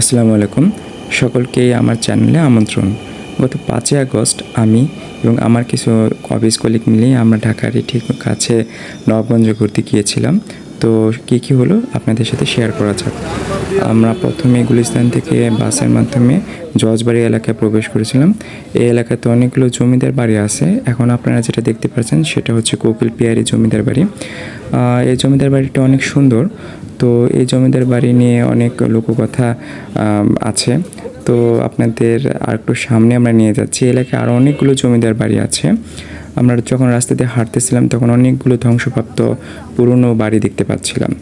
আসসালামু আলাইকুম। সকলকে আমার চ্যানেলে আমন্ত্রণ। গত পাঁচই আগস্ট আমি এবং আমার কিছু অফিস কলিগ মিলিয়ে আমরা ঢাকারই ঠিক কাছে নবগঞ্জ ঘুরতে গিয়েছিলাম। তো কী কী হলো আপনাদের সাথে শেয়ার করা যাক। আমরা প্রথমে গুলিস্তান থেকে বাসের মাধ্যমে জজবাড়ি এলাকায় প্রবেশ করেছিলাম। এই এলাকাতে অনেকগুলো জমিদার বাড়ি আছে। এখন আপনারা যেটা দেখতে পাচ্ছেন, সেটা হচ্ছে কোকিল পিয়ারি জমিদার বাড়ি। এই জমিদার বাড়িটা অনেক সুন্দর। তো এই জমিদার বাড়ি নিয়ে অনেক লোককথা আছে। তো আপনাদের আর একটু সামনে আমরা নিয়ে যাচ্ছি। এলাকায় আরও অনেকগুলো জমিদার বাড়ি আছে। আমরা যখন রাস্তা দিয়ে হাঁটতেছিলাম, তখন অনেকগুলো ধ্বংসপ্রাপ্ত পুরনো বাড়ি দেখতে পাচ্ছিলাম।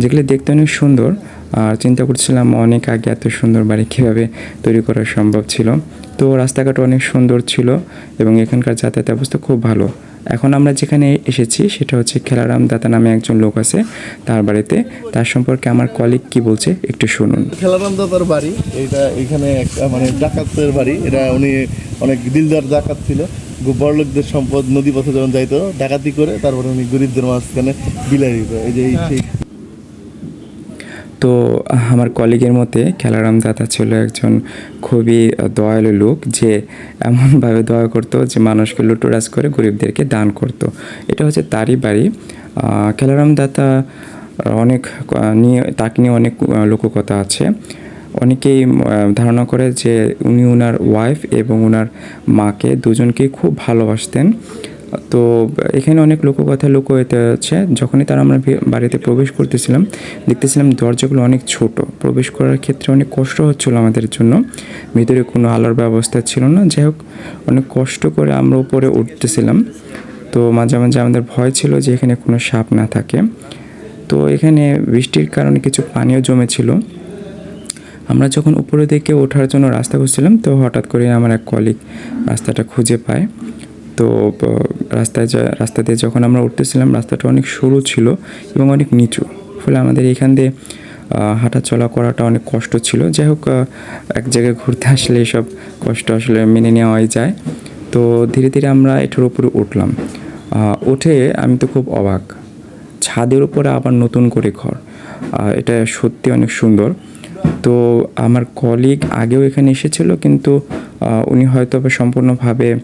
যেগুলো দেখতে অনেক সুন্দর। আর চিন্তা করছিলাম অনেক আগে এত সুন্দর বাড়ি কীভাবে তৈরি করা সম্ভব ছিল। তো রাস্তাঘাট অনেক সুন্দর ছিল এবং এখানকার যাতায়াত ব্যবস্থা খুব ভালো। এখন আমরা যেখানে এসেছি সেটা হচ্ছে খেলারাম দাতা নামে একজন লোক আছে তার বাড়িতে। তার সম্পর্কে আমার কলিগ কি বলছে একটু শুনুন। খেলারাম দাদার বাড়ি, এটা এখানে একটা মানে ডাকাতের বাড়ি। এটা উনি অনেক দিলদার ডাকাত ছিল। গো- বড়লোকদের সম্পদ নদী পথে যখন যাইতো, ডাকাতি করে তারপরে উনি গরিবদের মাঝখানে বিলাই দিত। এই যে তো আমার কলিগের মতে খেলারাম দাদা ছিল একজন খুবই দয়ালু লোক যে এমনভাবে দয়া করতো যে মানুষকে লুটোরাজ করে গরিবদেরকে দান করতো। এটা হচ্ছে তারই বাড়ি। খেলারাম দাতা অনেক নিয়ে, তাকে নিয়ে অনেক লোককথা আছে। অনেকেই ধারণা করে যে উনি ওনার ওয়াইফ এবং ওনার মাকে দুজনকেই খুব ভালোবাসতেন। তো এখানে অনেক লোককথা লোক হতে আছে। যখনই তারা আমরা বাড়িতে প্রবেশ করতেছিলাম, দেখতেছিলাম দরজাগুলো অনেক ছোট। প্রবেশ করার ক্ষেত্রে অনেক কষ্ট হচ্ছিল আমাদের জন্য। ভিতরে কোনো আলোর ব্যবস্থা ছিল না। যাই হোক, অনেক কষ্ট করে আমরা উপরে উঠতেছিলাম। তো মাঝে মাঝে আমাদের ভয় ছিল যে এখানে কোনো সাপ না থাকে। তো এখানে বৃষ্টির কারণে কিছু পানিও জমেছিল। আমরা যখন উপরে দিকে ওঠার জন্য রাস্তা খুঁজছিলাম, তো হঠাৎ করে আমার এক কলিগ রাস্তাটা খুঁজে পায়। তো রাস্তায় যা- রাস্তা দিয়ে যখন আমরা উঠতেছিলাম, রাস্তাটা অনেক সরু ছিল এবং অনেক নিচু। ফলে আমাদের এখান দিয়ে হাঁটা চলা করাটা অনেক কষ্ট ছিল। যাই হোক এক জায়গায় ঘুরতে আসলে এসব কষ্ট আসলে মেনে নেওয়াই যায়। তো, ধীরে ধীরে আমরা এটার উপরে উঠলাম। উঠে আমি তো খুব অবাক। ছাদের উপরে আবার নতুন করে ঘর। এটা সত্যি অনেক সুন্দর। তো, আমার কলিগ আগেও এখানে এসেছিল, কিন্তু উনি হয়তো সম্পূর্ণভাবে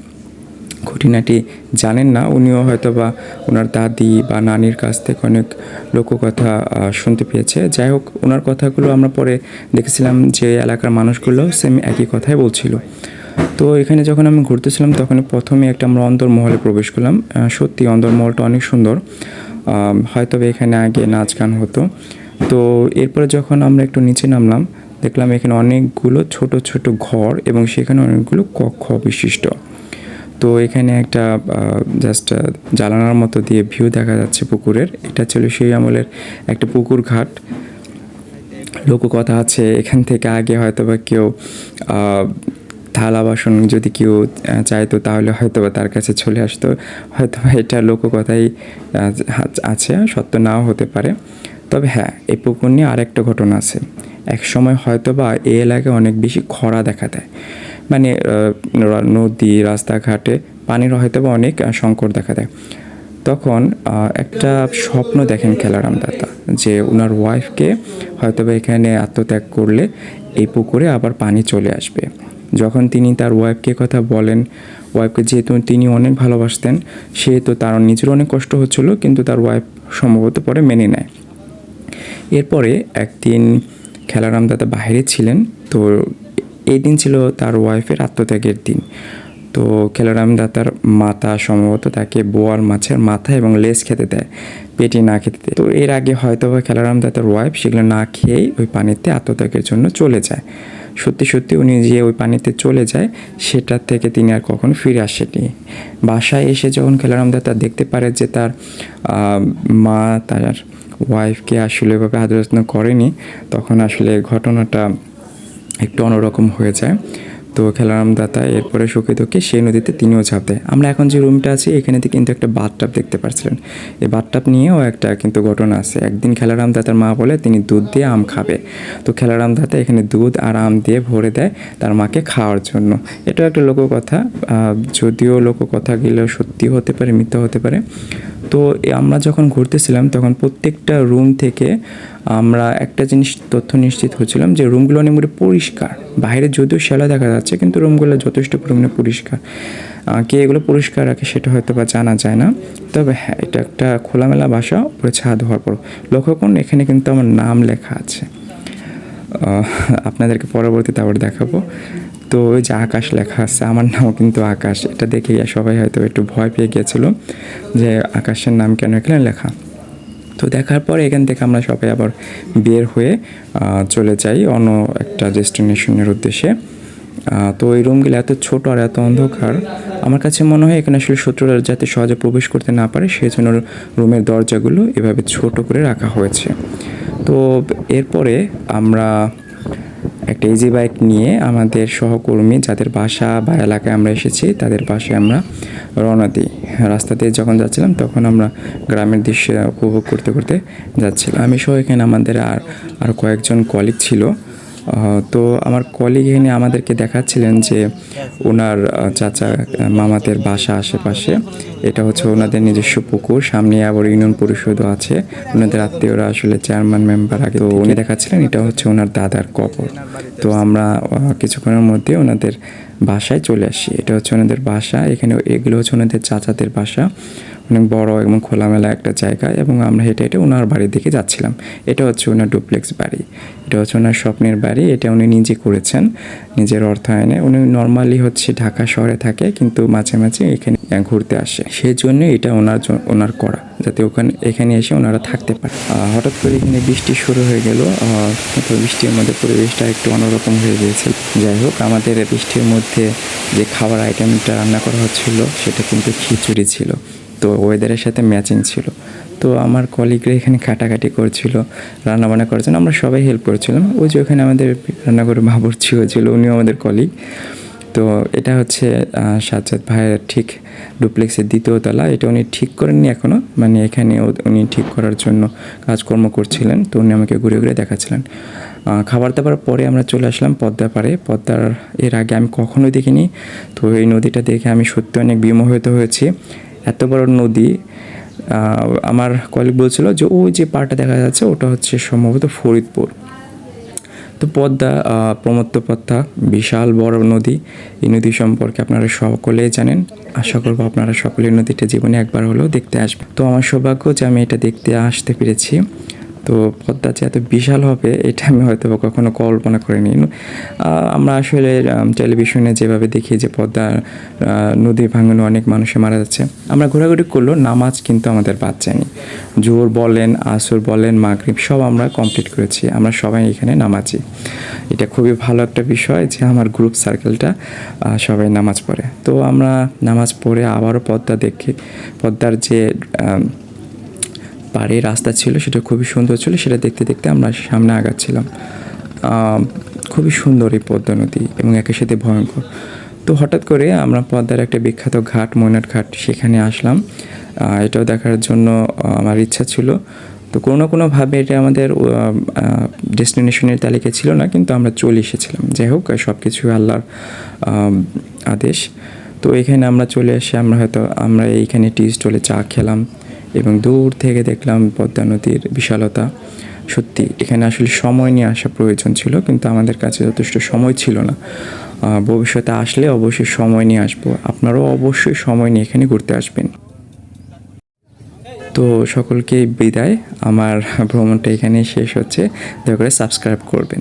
খুঁটিনাটি জানেন না। উনিও হয়তো বা ওনার দাদি বা নানির কাছ থেকে অনেক লোককথা শুনতে পেয়েছে। যাই হোক ওনার কথাগুলো আমরা পরে দেখেছিলাম যে এলাকার মানুষগুলো সেম একই কথাই বলছিল। তো এখানে যখন আমি ঘুরতেছিলাম তখন প্রথমে একটা আমরা অন্দরমহলে প্রবেশ করলাম। সত্যি অন্দরমহলটা অনেক সুন্দর। হয়তো এখানে আগে নাচ গান হতো। তো এরপরে যখন আমরা একটু নিচে নামলাম, দেখলাম এখানে অনেকগুলো ছোট ছোট ঘর এবং সেখানে অনেকগুলো কক্ষ বিশিষ্ট তো এখানে একটা জাস্ট জ্বালানার মতো দিয়ে ভিউ দেখা যাচ্ছে পুকুরের। এটা ছিল সেই আমলের একটা পুকুর ঘাট। লোককথা আছে, এখান থেকে আগে হয়তো বা কেউ থালা বাসন যদি কেউ চাইতো তাহলে হয়তো বা তার কাছে চলে আসতো। হয়তো বা এটা লোককথাই আছে সত্য নাও হতে পারে। তবে হ্যাঁ এই পুকুর নিয়ে আরেকটা ঘটনা আছে। এক সময় হয়তো বা এই এলাকায় অনেক বেশি খরা দেখা দেয়। মানে নদী, রাস্তাঘাটে পানির হয়তো বা অনেক সংকট দেখা দেয়। তখন একটা স্বপ্ন দেখেন খেলারাম দাতা যে ওনার ওয়াইফকে হয়তো বা এখানে আত্মত্যাগ করলে এই পুকুরে আবার পানি চলে আসবে। যখন তিনি তার ওয়াইফকে কথা বলেন, ওয়াইফকে যেহেতু তিনি অনেক ভালোবাসতেন সেহেতু তার নিজের অনেক কষ্ট হচ্ছিল, কিন্তু তার ওয়াইফ সম্ভবত পরে মেনে নেয়। এরপরে একদিন খেলারাম দাদা বাইরে ছিলেন, তো এই দিন ছিল তার ওয়াইফের আত্মত্যাগের দিন। তো খেলারাম দাতার মাতা সম্ভবত তাকে বোয়াল মাছের মাথা এবং লেজ খেতে দেয়, পেটি না খেতে দেয়। তো এর আগে হয়তো বা খেলারাম দাতার ওয়াইফ সেগুলো না খেয়েই ওই পানিতে আত্মত্যাগের জন্য চলে যায়। সত্যি সত্যি উনি যে ওই পানিতে চলে যায় সেটার থেকে তিনি আর কখনো ফিরে আসেনি বাসায় এসে যখন খেলারাম দাতা দেখতে পারে যে তার মা তার ওয়াইফকে আসলে এভাবে আদর যত্ন করেনি, তখন আসলে ঘটনাটা একটু অন্যরকম হয়ে যায়। তো খেলারাম দাতা এরপরে সুখে দুঃখে সেই নদীতে তিনিও ঝাঁপ দেয়। আমরা এখন যে রুমটা আছি, এখানে কিন্তু একটা বাথটাব দেখতে পাচ্ছিলেন এই বাথটাব নিয়েও একটা কিন্তু ঘটনা আছে। একদিন খেলারাম দাতার মা বলে, তিনি দুধ দিয়ে আম খাবে। তো খেলারাম দাতা এখানে দুধ আর আম দিয়ে ভরে দেয় তার মাকে খাওয়ার জন্য। এটাও একটা লোককথা। যদিও লোককথাগুলো সত্যি হতে পারে, মিথ্যা হতে পারে। তো আমরা যখন ঘুরতেছিলাম, তখন প্রত্যেকটা রুম থেকে আমরা একটা জিনিস, তথ্য নিশ্চিত হচ্ছিলাম যে রুমগুলো অনেক পরিষ্কার। বাইরে যদিও শ্যালা দেখা যাচ্ছে, কিন্তু রুমগুলো যথেষ্ট পরিমাণে পরিষ্কার। কে এগুলো পরিষ্কার রাখে সেটা হয়তো বা জানা যায় না। তবে হ্যাঁ এটা একটা খোলামেলা বাসা উপরে ছাদ হওয়ার পর। লক্ষ্য করুন, এখানে কিন্তু আমার নাম লেখা আছে। আপনাদেরকে পরবর্তীতে আবার দেখাবো। তো ওই যে আকাশ লেখা আছে, আমার নামও কিন্তু আকাশ। এটা দেখে সবাই হয়তো একটু ভয় পেয়ে গিয়েছিল যে আকাশের নাম কেন এখানে লেখা। তো দেখার পরে এখান থেকে আমরা সবাই আবার বের হয়ে চলে যাই অন্য একটা ডেস্টিনেশনের উদ্দেশ্যে। তো এই রুমগুলো এত ছোট আর এত অন্ধকার, আমার কাছে মনে হয় এখানে আসলে শত্রুরা যাতে সহজে প্রবেশ করতে না পারে সেই জন্য রুমের দরজাগুলো এভাবে ছোট করে রাখা হয়েছে। তো এরপরে আমরা একটা ইজি বাইক নিয়ে আমাদের সহকর্মী যাদের বাসা বা এলাকায় আমরা এসেছি, তাদের বাসায় আমরা রওনা দিই। রাস্তা দিয়ে যখন যাচ্ছিলাম, তখন আমরা গ্রামের দৃশ্য উপভোগ করতে করতে যাচ্ছিলাম। আমি সহ এখানে আমাদের আর আর কয়েকজন কলিগ ছিল। তো আমার কলিগ এখানে আমাদেরকে দেখাচ্ছিলেন যে ওনার চাচা মামাদের বাসা আশেপাশে। এটা হচ্ছে ওনাদের নিজস্ব পুকুর, সামনে আবার ইউনিয়ন পরিষদও আছে। ওনাদের আত্মীয়রা আসলে চেয়ারম্যান মেম্বার আগে। তো উনি দেখাচ্ছিলেন, এটা হচ্ছে ওনার দাদার কবর। তো আমরা কিছুক্ষণের মধ্যে ওনাদের বাসায় চলে আসি। এটা হচ্ছে ওনাদের বাসা, এখানে এগুলো হচ্ছে ওনাদের চাচাদের বাসা। অনেক বড় এবং খোলামেলা একটা জায়গা এবং আমরা হেঁটে হেঁটে ওনার বাড়ির দিকে যাচ্ছিলাম। এটা হচ্ছে ওনার ডুপ্লেক্স বাড়ি। এটা হচ্ছে ওনার স্বপ্নের বাড়ি। এটা উনি নিজে করেছেন, নিজের অর্থায়নে। উনি নর্মালি হচ্ছে ঢাকা শহরে থাকে কিন্তু মাঝে মাঝে এখানে ঘুরতে আসে। সেই জন্য এটা ওনার ওনার করা, যাতে ওখানে, এখানে এসে ওনারা থাকতে পারে। হঠাৎ করে এখানে বৃষ্টি শুরু হয়ে গেল। বৃষ্টির মধ্যে পরিবেশটা একটু অন্যরকম হয়ে গিয়েছিল। যাই হোক, আমাদের বৃষ্টির মধ্যে যে খাবার আইটেমটা রান্না করা হচ্ছিল, সেটা কিন্তু খিচুড়ি ছিল। তো ওয়েদারের সাথে ম্যাচিং ছিল। তো আমার কলিগরা এখানে কাটাকাটি করছিল, রান্নাবান্না করার জন্য আমরা সবাই হেল্প করছিলাম। ওই যে ওখানে আমাদের রান্নাঘরে বাবুর্চি হয়েছিল উনিও আমাদের কলিগ তো এটা হচ্ছে সাজ্জাদ ভাইয়ের ঠিক ডুপ্লেক্সের দ্বিতীয় তলা। এটা উনি ঠিক করেননি এখনও মানে এখানে উনি ঠিক করার জন্য কাজকর্ম করছিলেন। তো উনি আমাকে ঘুরে ঘুরে দেখাচ্ছিলেন। খাবার দাবার পরে আমরা চলে আসলাম পদ্মা পাড়ে। পদ্মার, এর আগে আমি কখনোই দেখিনি। তো এই নদীটা দেখে আমি সত্যি অনেক বিমোহিত হয়েছি। এত বড় নদী আমার কলিগ বলছিল যে ওই যে পাটা দেখা যাচ্ছে ওটা হচ্ছে সম্ভবত ফরিদপুর। তো পদ্মা প্রমত্ত বিশাল বড় নদী। এই নদী সম্পর্কে আপনারা সকলেই জানেন। আশা করব আপনারা সকলেই নদীটা জীবনে একবার হলেও দেখতে আসবেন। তো আমার সৌভাগ্য যে আমি এটা দেখতে আসতে পেরেছি। তো পদ্মা যে এত বিশাল হবে, এটা আমি হয়তো কখনো কল্পনা করিনি। আমরা আসলে টেলিভিশনে যেভাবে দেখি যে পদ্মা নদী ভাঙনে অনেক মানুষে মারা যাচ্ছে, আমরা ঘোরাঘুরি করলেও নামাজ কিন্তু আমাদের বাদ যায়নি। জোর বলেন, আসর বলেন, মাগরিব সব আমরা কমপ্লিট করেছি, আমরা সবাই এখানে নামাজি। এটা খুবই ভালো একটা বিষয় যে আমার গ্রুপ সার্কেলটা সবাই নামাজ পড়ে। তো আমরা নামাজ পড়ে আবারও পদ্মা দেখি, পদ্মার যে পাড়ে রাস্তা ছিল, সেটা খুবই সুন্দর ছিল, সেটা দেখতে দেখতে আমরা সামনে আগাচ্ছিলাম। খুবই সুন্দর এই পদ্মা নদী এবং একই সাথে ভয়ঙ্কর। তো হঠাৎ করে আমরা পদ্মার একটা বিখ্যাত ঘাট ময়নাট ঘাট, সেখানে আসলাম। এটাও দেখার জন্য আমার ইচ্ছা ছিল। তো কোনো না কোনোভাবে এটা আমাদের ডেস্টিনেশনের তালিকা ছিল না, কিন্তু আমরা চলে এসেছিলাম। যাই হোক সব কিছু আল্লাহর আদেশ। তো এখানে আমরা চলে এসে আমরা হয়তো আমরা এইখানে টি স্টলে চা খেলাম। এবং দূর থেকে দেখলাম পদ্মা নদীর বিশালতা। সত্যি, এখানে আসলে সময় নিয়ে আসা প্রয়োজন ছিল, কিন্তু আমাদের কাছে যথেষ্ট সময় ছিল না। ভবিষ্যতে আসলে অবশ্যই সময় নিয়ে আসব। আপনারাও অবশ্যই সময় নিয়ে এখানে ঘুরতে আসবেন। তো সকলকে বিদায়। আমার ভ্রমণটা এখানেই শেষ হচ্ছে। দয়া করে সাবস্ক্রাইব করবেন।